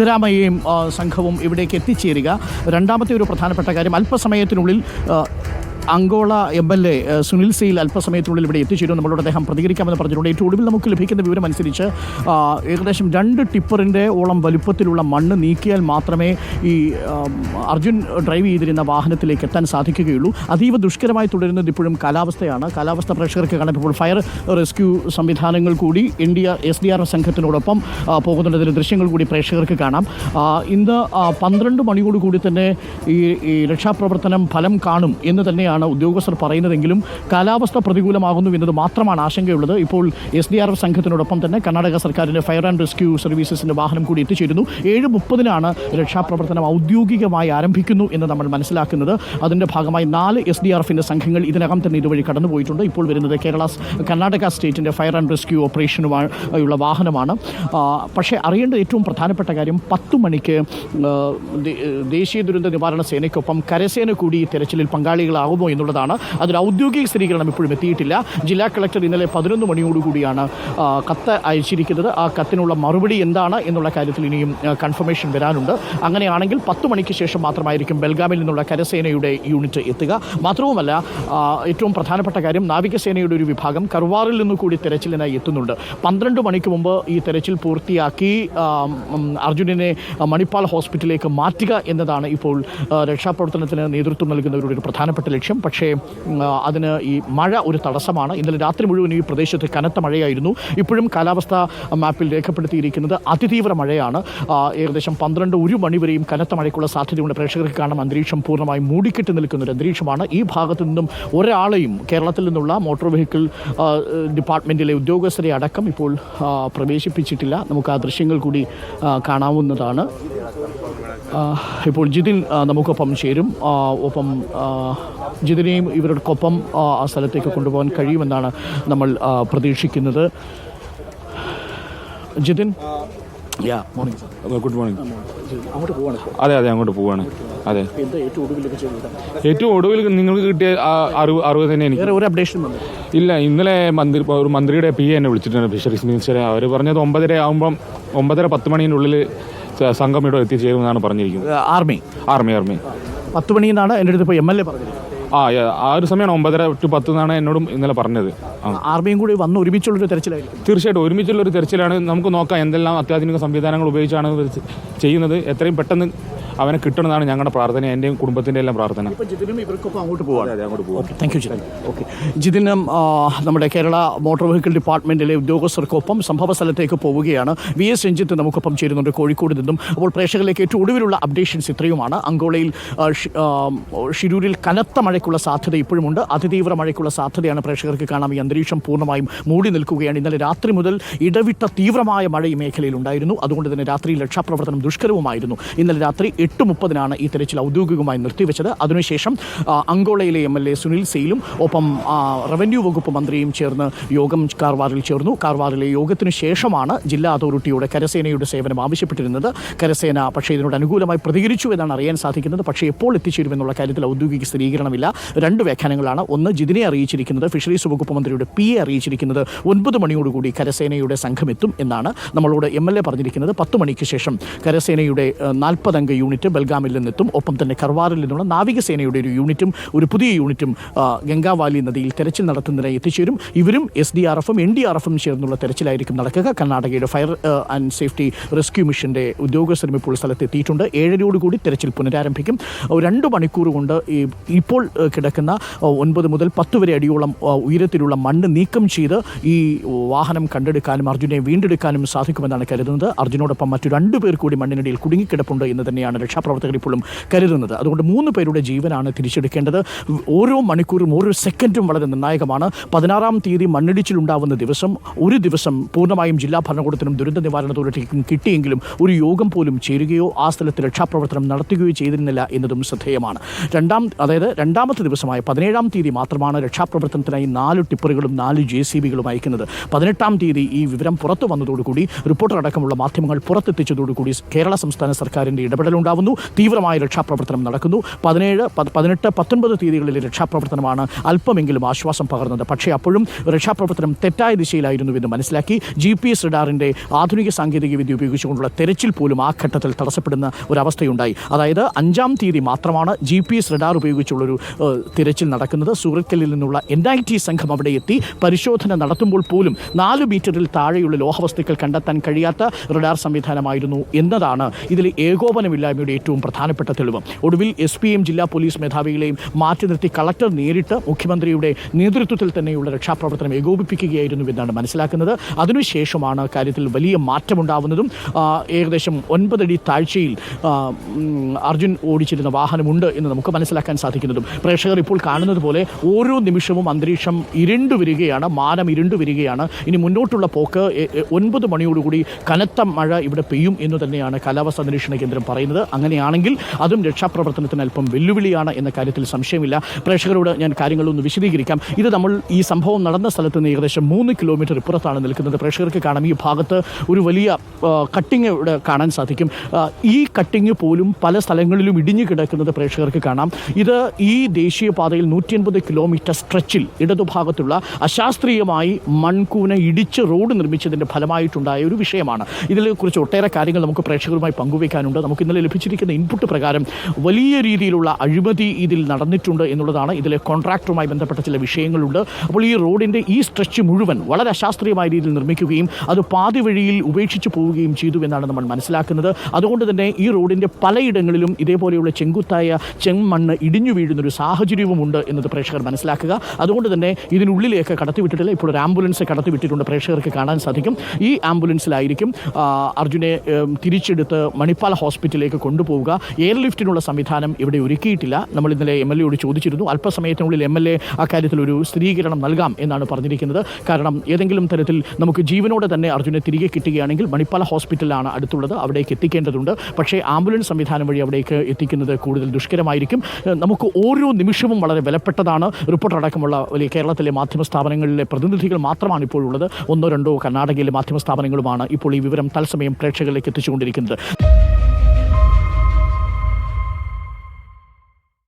സിദ്ധരാമയ്യയും സംഘവും ഇവിടേക്ക് എത്തിച്ചേരുക. രണ്ടാമത്തെ ഒരു പ്രധാനപ്പെട്ട കാര്യം അല്പസമയത്തിനുള്ളിൽ Ankola M L A Sunil Sail അല്പസമയത്തിനുള്ളിൽ ഇവിടെ എത്തിച്ചേരും. നമ്മളോട് അദ്ദേഹം പ്രതികരിക്കാമെന്ന് പറഞ്ഞിട്ടുണ്ട്. ഏറ്റവും ഒടുവിൽ നമുക്ക് ലഭിക്കുന്ന വിവരം അനുസരിച്ച് ഏകദേശം രണ്ട് ടിപ്പറിന്റെ ഓളം വലുപ്പത്തിലുള്ള മണ്ണ് നീക്കിയാൽ മാത്രമേ ഈ അർജുൻ ഡ്രൈവ് ചെയ്തിരുന്ന വാഹനത്തിലേക്ക് എത്താൻ സാധിക്കുകയുള്ളൂ. അതീവ ദുഷ്കരമായി തുടരുന്നത് ഇപ്പോഴും കാലാവസ്ഥയാണ്. കാലാവസ്ഥ പ്രേക്ഷകർക്ക് കാണുമ്പോൾ ഫയർ റെസ്ക്യൂ സംവിധാനങ്ങൾ കൂടി India S D R F സംഘത്തിനോടൊപ്പം പോകുന്നുണ്ടതിന് ദൃശ്യങ്ങൾ കൂടി പ്രേക്ഷകർക്ക് കാണാം. ഇന്ന് പന്ത്രണ്ട് മണിയോടുകൂടി തന്നെ ഈ രക്ഷാപ്രവർത്തനം ഫലം കാണും എന്ന് തന്നെയാണ് ഉദ്യോഗസ്ഥർ പറയുന്നതെങ്കിലും കാലാവസ്ഥ പ്രതികൂലമാകുന്നു എന്നത് മാത്രമാണ് ആശങ്കയുള്ളത്. ഇപ്പോൾ എസ് ഡി ആർ എഫ് സംഘത്തിനോടൊപ്പം തന്നെ കർണാടക സർക്കാരിന്റെ ഫയർ ആൻഡ് റെസ്ക്യൂ സർവീസസിന്റെ വാഹനം കൂടി എത്തിച്ചേരുന്നു. ഏഴ് മുപ്പതിനാണ് രക്ഷാപ്രവർത്തനം ഔദ്യോഗികമായി ആരംഭിക്കുന്നു എന്ന് നമ്മൾ മനസ്സിലാക്കുന്നത്. അതിന്റെ ഭാഗമായി നാല് എസ് ഡി ആർ എഫിന്റെ സംഘങ്ങൾ ഇതിനകം തന്നെ ഇതുവഴി കടന്നുപോയിട്ടുണ്ട്. ഇപ്പോൾ വരുന്നത് കേരള കർണാടക സ്റ്റേറ്റിന്റെ ഫയർ ആൻഡ് റെസ്ക്യൂ ഓപ്പറേഷനുമായുള്ള വാഹനമാണ്. പക്ഷേ അറിയേണ്ട ഏറ്റവും പ്രധാനപ്പെട്ട കാര്യം പത്ത് മണിക്ക് ദേശീയ ദുരന്ത നിവാരണ സേനയ്ക്കൊപ്പം കരസേന കൂടി തെരച്ചിലിൽ പങ്കാളികളാകുമോ എന്നുള്ളതാണ്. അതിൽ ഔദ്യോഗിക സ്ഥിരീകരണം ഇപ്പോഴും എത്തിയിട്ടില്ല. ജില്ലാ കളക്ടർ ഇന്നലെ പതിനൊന്ന് മണിയോടുകൂടിയാണ് കത്ത് അയച്ചിരിക്കുന്നത്. ആ കത്തിനുള്ള മറുപടി എന്താണ് എന്നുള്ള കാര്യത്തിൽ ഇനിയും കൺഫർമേഷൻ വരാനുണ്ട്. അങ്ങനെയാണെങ്കിൽ പത്ത് മണിക്ക് ശേഷം മാത്രമായിരിക്കും ബൽഗാമിൽ നിന്നുള്ള കരസേനയുടെ യൂണിറ്റ് എത്തുക. മാത്രവുമല്ല ഏറ്റവും പ്രധാനപ്പെട്ട കാര്യം നാവികസേനയുടെ ഒരു വിഭാഗം കർവാറിൽ നിന്ന് കൂടി തെരച്ചിലിനായി എത്തുന്നുണ്ട്. പന്ത്രണ്ട് മണിക്ക് മുമ്പ് ഈ തെരച്ചിൽ പൂർത്തിയാക്കി അർജുനനെ മണിപ്പാൽ ഹോസ്പിറ്റലിലേക്ക് മാറ്റുക എന്നതാണ് ഇപ്പോൾ രക്ഷാപ്രവർത്തനത്തിന് നേതൃത്വം നൽകുന്നവരുടെ ഒരു പ്രധാനപ്പെട്ട ലക്ഷ്യം. പക്ഷേ ഉം, അതിന് ഈ മഴ ഒരു തടസ്സമാണ്. ഇന്നലെ രാത്രി മുഴുവൻ ഈ പ്രദേശത്ത് കനത്ത മഴയായിരുന്നു. ഇപ്പോഴും കാലാവസ്ഥ മാപ്പിൽ രേഖപ്പെടുത്തിയിരിക്കുന്നത് അതിതീവ്ര മഴയാണ്. ഏകദേശം പന്ത്രണ്ട് ഒരു മണിവരെയും കനത്ത മഴയ്ക്കുള്ള സാധ്യതയുണ്ട്. പ്രേക്ഷകർക്ക് കാണാം അന്തരീക്ഷം പൂർണമായും മൂടിക്കെട്ടി നിൽക്കുന്ന ഒരു അന്തരീക്ഷമാണ്. ഈ ഭാഗത്തു നിന്നും ഒരാളെയും കേരളത്തിൽ നിന്നുള്ള മോട്ടോർ വെഹിക്കിൾ ഡിപ്പാർട്ട്മെന്റിലെ ഉദ്യോഗസ്ഥരെ അടക്കം ഇപ്പോൾ പ്രവേശിപ്പിച്ചിട്ടില്ല. നമുക്ക് ആ ദൃശ്യങ്ങൾ കൂടി കാണാവുന്നതാണ്. ഇപ്പോൾ ജിതിൻ നമുക്കൊപ്പം ചേരും. ഒപ്പം ജിതിനെയും ഇവരോടൊപ്പം ആ ആ സ്ഥലത്തേക്ക് കൊണ്ടുപോകാൻ കഴിയുമെന്നാണ് നമ്മൾ പ്രതീക്ഷിക്കുന്നത്. Jithin? Yeah morning good morning അതെ അതെ അങ്ങോട്ട് പോവാണ്. അതെ. ഏറ്റവും ഒടുവിൽ നിങ്ങൾക്ക് കിട്ടിയ അറിവ് അറിവ് തന്നെ എനിക്ക്. വേറെ ഒരു അപ്ഡേഷൻ വന്നു ഇല്ല ഇന്നലെ മന്ത്രി ഒരു മന്ത്രിയുടെ പി എന്നെ വിളിച്ചിട്ടുണ്ട് ഫിഷറീസ് മിനിസ്റ്ററെ. അവർ പറഞ്ഞത് ഒമ്പതര ആകുമ്പം ഒമ്പതര പത്ത് മണിന്റെ ഉള്ളിൽ സംഘം ഇവിടെ എത്തിച്ചേരുമെന്നാണ് പറഞ്ഞിരിക്കുന്നത്. ആർമി ആർമി ആർമി പത്ത് മണിന്നാണ് എന്റെ അടുത്ത് ഇപ്പോൾ എം എൽ എ പറഞ്ഞത് ആ ആ ഒരു സമയമാണ് ഒമ്പതര ടു പത്ത് എന്നാണ് എന്നോടും ഇന്നലെ പറഞ്ഞത്. ആർമിയും കൂടി വന്ന് ഒരുമിച്ചുള്ളൊരു തെരച്ചിലായിരിക്കും. തീർച്ചയായിട്ടും ഒരുമിച്ചുള്ള ഒരു തെരച്ചിലാണ്. നമുക്ക് നോക്കാം എന്തെല്ലാം അത്യാധുനിക സംവിധാനങ്ങൾ ഉപയോഗിച്ചാണ് ചെയ്യുന്നത്. എത്രയും പെട്ടെന്ന് അവനെ കിട്ടണമെന്നാണ് ഞങ്ങളുടെ പ്രാർത്ഥന എന്റെയും കുടുംബത്തിന്റെ എല്ലാം പ്രാർത്ഥന. അങ്ങോട്ട് അങ്ങോട്ട് പോകും താങ്ക് യു ജിതിൻ. ഓക്കെ ജിതിനും നമ്മുടെ കേരള മോട്ടോർ വെഹിക്കിൾ ഡിപ്പാർട്ട്മെന്റിലെ ഉദ്യോഗസ്ഥർക്കൊപ്പം സംഭവ സ്ഥലത്തേക്ക് പോവുകയാണ്. വി എസ് രഞ്ജിത്ത് നമുക്കൊപ്പം ചേരുന്നുണ്ട് കോഴിക്കോട് നിന്നും. അപ്പോൾ പ്രേക്ഷകരിലേക്ക് ഏറ്റവും ഒടുവിലുള്ള അപ്ഡേഷൻസ് ഇത്രയുമാണ്. അങ്കോളയിൽ ഷിരൂരിൽ കനത്ത മഴയ്ക്കുള്ള സാധ്യത ഇപ്പോഴുമുണ്ട്. അതിതീവ്ര മഴയ്ക്കുള്ള സാധ്യതയാണ് പ്രേക്ഷകർക്ക് കാണാം. ഈ അന്തരീക്ഷം പൂർണമായും മൂടി നിൽക്കുകയാണ്. ഇന്നലെ രാത്രി മുതൽ ഇടവിട്ട തീവ്രമായ മഴ ഈ മേഖലയിൽ ഉണ്ടായിരുന്നു. അതുകൊണ്ട് തന്നെ രാത്രിയിൽ രക്ഷാപ്രവർത്തനം ദുഷ്കരവുമായിരുന്നു. ഇന്നലെ രാത്രി എട്ട് മുപ്പതിനാണ് ഈ തെരച്ചിൽ ഔദ്യോഗികമായി നിർത്തിവെച്ചത്. അതിനുശേഷം അങ്കോളയിലെ എം എൽ എ സുനിൽ സെയിലും ഒപ്പം റവന്യൂ വകുപ്പ് മന്ത്രിയും ചേർന്ന് യോഗം കാർവാറിൽ ചേർന്നു. കാർവാറിലെ യോഗത്തിനു ശേഷമാണ് ജില്ലാ അതോറിറ്റിയുടെ കരസേനയുടെ സേവനം ആവശ്യപ്പെട്ടിരുന്നത്. കരസേന പക്ഷേ ഇതിനോട് അനുകൂലമായി പ്രതികരിച്ചു എന്നാണ് അറിയാൻ സാധിക്കുന്നത്. പക്ഷേ എപ്പോൾ എത്തിച്ചേരുമെന്നുള്ള കാര്യത്തിൽ ഔദ്യോഗിക സ്ഥിരീകരണമില്ല. രണ്ട് വ്യാഖ്യാനങ്ങളാണ്. ഒന്ന് ജിതിനെ അറിയിച്ചിരിക്കുന്നത് ഫിഷറീസ് വകുപ്പ് മന്ത്രിയുടെ പി എ അറിയിച്ചിരിക്കുന്നത് ഒൻപത് മണിയോടുകൂടി കരസേനയുടെ സംഘം എത്തും എന്നാണ് നമ്മളോട് എം എൽ എ പറഞ്ഞിരിക്കുന്നത്. പത്ത് മണിക്ക് ശേഷം കരസേനയുടെ നാൽപ്പതംഗ യൂണിറ്റ് ബൽഗാമിൽ നിന്നെത്തും. ഒപ്പം തന്നെ കർവാറിൽ നിന്നുള്ള നാവികസേനയുടെ ഒരു യൂണിറ്റും ഒരു പുതിയ യൂണിറ്റും ഗംഗാവാലി നദിയിൽ തെരച്ചിൽ നടത്തുന്നതിനായി എത്തിച്ചേരും. ഇവരും എസ് ഡി ആർ എഫും എൻ ഡി ആർ എഫും ചേർന്നുള്ള തെരച്ചിലായിരിക്കും നടക്കുക. കർണാടകയുടെ ഫയർ ആൻഡ് സേഫ്റ്റി റെസ്ക്യൂ മിഷന്റെ ഉദ്യോഗസ്ഥരും ഇപ്പോൾ സ്ഥലത്തെത്തിയിട്ടുണ്ട്. ഏഴരയോടുകൂടി തെരച്ചിൽ പുനരാരംഭിക്കും. രണ്ട് മണിക്കൂർ കൊണ്ട് ഇപ്പോൾ കിടക്കുന്ന ഒൻപത് മുതൽ പത്ത് വരെ അടിയോളം ഉയരത്തിലുള്ള മണ്ണ് നീക്കം ചെയ്ത് ഈ വാഹനം കണ്ടെടുക്കാനും അർജുനെ വീണ്ടെടുക്കാനും സാധിക്കുമെന്നാണ് കരുതുന്നത്. അർജുനോടൊപ്പം മറ്റു രണ്ടു പേർ കൂടി മണ്ണിനടിയിൽ കുടുങ്ങിക്കിടപ്പുണ്ട് എന്ന് തന്നെയാണ് രക്ഷാപ്രവർത്തകർ ഇപ്പോഴും കരുതുന്നത്. അതുകൊണ്ട് മൂന്ന് പേരുടെ ജീവനാണ് തിരിച്ചെടുക്കേണ്ടത്. ഓരോ മണിക്കൂറും ഓരോ സെക്കൻഡും വളരെ നിർണായകമാണ്. പതിനാറാം തീയതി മണ്ണിടിച്ചിലുണ്ടാവുന്ന ദിവസം ഒരു ദിവസം പൂർണമായും ജില്ലാ ഭരണകൂടത്തിനും ദുരന്ത നിവാരണ അതോറിറ്റിക്കും കിട്ടിയെങ്കിലും ഒരു യോഗം പോലും ചേരുകയോ ആ സ്ഥലത്ത് രക്ഷാപ്രവർത്തനം നടത്തുകയോ ചെയ്തിരുന്നില്ല എന്നതും ശ്രദ്ധേയമാണ്. രണ്ടാം അതായത് രണ്ടാമത്തെ ദിവസമായ പതിനേഴാം തീയതി മാത്രമാണ് രക്ഷാപ്രവർത്തനത്തിനായി നാല് ടിപ്പറുകളും നാല് ജെ സി ബികളും അയക്കുന്നത്. പതിനെട്ടാം തീയതി ഈ വിവരം പുറത്തു വന്നതോടുകൂടി റിപ്പോർട്ടർ അടക്കമുള്ള മാധ്യമങ്ങൾ പുറത്തെത്തിച്ചതോടുകൂടി കേരള സംസ്ഥാന സർക്കാരിന്റെ ഇടപെടലുണ്ടായി. മാറ്റമുണ്ടാവുന്നു തീവ്രമായ രക്ഷാപ്രവർത്തനം നടക്കുന്നു. പതിനേഴ് പത്- പതിനെട്ട് പത്തൊൻപത് തീയതികളിൽ രക്ഷാപ്രവർത്തനമാണ് അല്പമെങ്കിലും ആശ്വാസം പകർന്നത്. പക്ഷേ അപ്പോഴും രക്ഷാപ്രവർത്തനം തെറ്റായ ദിശയിലായിരുന്നു എന്ന് മനസ്സിലാക്കി ജി പി എസ് റഡാറിന്റെ ആധുനിക സാങ്കേതിക വിദ്യ ഉപയോഗിച്ചുകൊണ്ടുള്ള തെരച്ചിൽ പോലും ആ ഘട്ടത്തിൽ തടസ്സപ്പെടുന്ന ഒരവസ്ഥയുണ്ടായി. അതായത് അഞ്ചാം തീയതി മാത്രമാണ് ജി പി എസ് റഡാർ ഉപയോഗിച്ചുള്ളൊരു തിരച്ചിൽ നടക്കുന്നത്. സൂറക്കലിൽ നിന്നുള്ള എൻ ഐ ടി സംഘം അവിടെ എത്തി പരിശോധന നടത്തുമ്പോൾ പോലും നാല് മീറ്ററിൽ താഴെയുള്ള ലോഹവസ്തുക്കൾ കണ്ടെത്താൻ കഴിയാത്ത റഡാർ സംവിധാനമായിരുന്നു എന്നതാണ് ഇതിൽ ഏകോപനമില്ലായ്മയുടെ ഏറ്റവും പ്രധാനപ്പെട്ട തെളിവ്. ഒടുവിൽ എസ് പി എം ജില്ലാ പോലീസ് മേധാവികളെയും മാറ്റി നിർത്തി കളക്ടർ നേരിട്ട് മുഖ്യമന്ത്രിയുടെ നേതൃത്വത്തിൽ തന്നെയുള്ള രക്ഷാപ്രവർത്തനം ഏകോപിപ്പിക്കുകയായിരുന്നു എന്നാണ് മനസ്സിലാക്കുന്നത്. അതിനുശേഷമാണ് കാര്യത്തിൽ വലിയ മാറ്റമുണ്ടാവുന്നതും ഏകദേശം ഒൻപതടി താഴ്ചയിൽ അർജുൻ ഓടിച്ചിരുന്ന വാഹനമുണ്ട് എന്ന് നമുക്ക് മനസ്സിലാക്കാൻ സാധിക്കുന്നതും. പ്രേക്ഷകർ ഇപ്പോൾ കാണുന്നത് പോലെ ഓരോ നിമിഷവും അന്തരീക്ഷം ഇരുണ്ടു വരികയാണ് മാനം ഇരുണ്ടു വരികയാണ്. ഇനി മുന്നോട്ടുള്ള പോക്ക് ഒൻപത് മണിയോടുകൂടി കനത്ത മഴ ഇവിടെ പെയ്യും എന്ന് തന്നെയാണ് കാലാവസ്ഥാ നിരീക്ഷണ കേന്ദ്രം പറയുന്നത്. അങ്ങനെയാണെങ്കിൽ അതും രക്ഷാപ്രവർത്തനത്തിന് അല്പം വെല്ലുവിളിയാണ് എന്ന കാര്യത്തിൽ സംശയമില്ല. പ്രേക്ഷകരോട് ഞാൻ കാര്യങ്ങളൊന്ന് വിശദീകരിക്കാം. ഇത് നമ്മൾ ഈ സംഭവം നടന്ന സ്ഥലത്ത് നിന്ന് ഏകദേശം മൂന്ന് കിലോമീറ്റർ ഇപ്പുറത്താണ് നിൽക്കുന്നത്. പ്രേക്ഷകർക്ക് കാണാം. ഈ ഭാഗത്ത് ഒരു വലിയ കട്ടിങ് ഇവിടെ കാണാൻ സാധിക്കും. ഈ കട്ടിങ് പോലും പല സ്ഥലങ്ങളിലും ഇടിഞ്ഞു കിടക്കുന്നത് പ്രേക്ഷകർക്ക് കാണാം. ഇത് ഈ ദേശീയപാതയിൽ നൂറ്റി അൻപത് കിലോമീറ്റർ സ്ട്രെച്ചിൽ ഇടതുഭാഗത്തുള്ള അശാസ്ത്രീയമായി മൺകൂന ഇടിച്ച് റോഡ് നിർമ്മിച്ചതിന്റെ ഫലമായിട്ടുണ്ടായ ഒരു വിഷയമാണ്. ഇതിനെക്കുറിച്ച് ഒട്ടേറെ കാര്യങ്ങൾ നമുക്ക് പ്രേക്ഷകരുമായി പങ്കുവയ്ക്കാനുണ്ട് നമുക്ക് ഇന്നലെ ലഭിച്ചിരിക്കുന്ന ഇൻപുട്ട് പ്രകാരം വലിയ രീതിയിലുള്ള അഴിമതി ഇതിൽ നടന്നിട്ടുണ്ട് എന്നുള്ളതാണ് ഇതിലെ കോൺട്രാക്ടറുമായി ബന്ധപ്പെട്ട ചില വിഷയങ്ങളുണ്ട്. അപ്പോൾ ഈ റോഡിന്റെ ഈ സ്ട്രെച്ച് മുഴുവൻ വളരെ അശാസ്ത്രീയമായ രീതിയിൽ നിർമ്മിക്കുകയും അത് പാതി വഴിയിൽ ഉപേക്ഷിച്ച് പോവുകയും ചെയ്തു എന്നാണ് നമ്മൾ മനസ്സിലാക്കുന്നത്. അതുകൊണ്ട് തന്നെ ഈ റോഡിന്റെ പലയിടങ്ങളിലും ഇതേപോലെയുള്ള ചെങ്കുത്തായ ചെമ്മണ്ണ് ഇടിഞ്ഞു വീഴുന്നൊരു സാഹചര്യവുമുണ്ട് എന്നത് പ്രേക്ഷകർ മനസ്സിലാക്കുക. അതുകൊണ്ട് തന്നെ ഇതിനുള്ളിലേക്ക് കടത്തിവിട്ടിട്ടില്ല ഇപ്പോൾ ഒരു ആംബുലൻസ് കടത്തിവിട്ടിട്ടുണ്ട് പ്രേക്ഷകർക്ക് കാണാൻ സാധിക്കും. ഈ ആംബുലൻസിലായിരിക്കും അർജുനെ തിരിച്ചെടുത്ത് മണിപ്പാൽ ഹോസ്പിറ്റലിലേക്ക് കൊണ്ടുപോവുക. എയർ ലിഫ്റ്റിനുള്ള സംവിധാനം ഇവിടെ ഒരുക്കിയിട്ടില്ല. നമ്മൾ ഇന്നലെ എം എൽ എയോട് ചോദിച്ചിരുന്നു. അല്പസമയത്തിനുള്ളിൽ എം എൽ എ അക്കാര്യത്തിൽ ഒരു സ്ഥിരീകരണം നൽകാം എന്നാണ് പറഞ്ഞിരിക്കുന്നത്. കാരണം ഏതെങ്കിലും തരത്തിൽ നമുക്ക് ജീവനോടെ തന്നെ അർജുനെ തിരികെ കിട്ടുകയാണെങ്കിൽ മണിപ്പാല ഹോസ്പിറ്റലാണ് അടുത്തുള്ളത്. അവിടേക്ക് എത്തിക്കേണ്ടതുണ്ട്. പക്ഷേ ആംബുലൻസ് സംവിധാനം വഴി അവിടേക്ക് എത്തിക്കുന്നത് കൂടുതൽ ദുഷ്കരമായിരിക്കും. നമുക്ക് ഓരോ നിമിഷവും വളരെ വിലപ്പെട്ടതാണ്. റിപ്പോർട്ടർ അടക്കമുള്ള വലിയ കേരളത്തിലെ മാധ്യമ സ്ഥാപനങ്ങളിലെ പ്രതിനിധികൾ മാത്രമാണ് ഇപ്പോൾ ഉള്ളത്. ഒന്നോ രണ്ടോ കർണാടകയിലെ മാധ്യമ സ്ഥാപനങ്ങളുമാണ് ഇപ്പോൾ ഈ വിവരം തത്സമയം പ്രേക്ഷകരിലേക്ക് എത്തിച്ചുകൊണ്ടിരിക്കുന്നത്.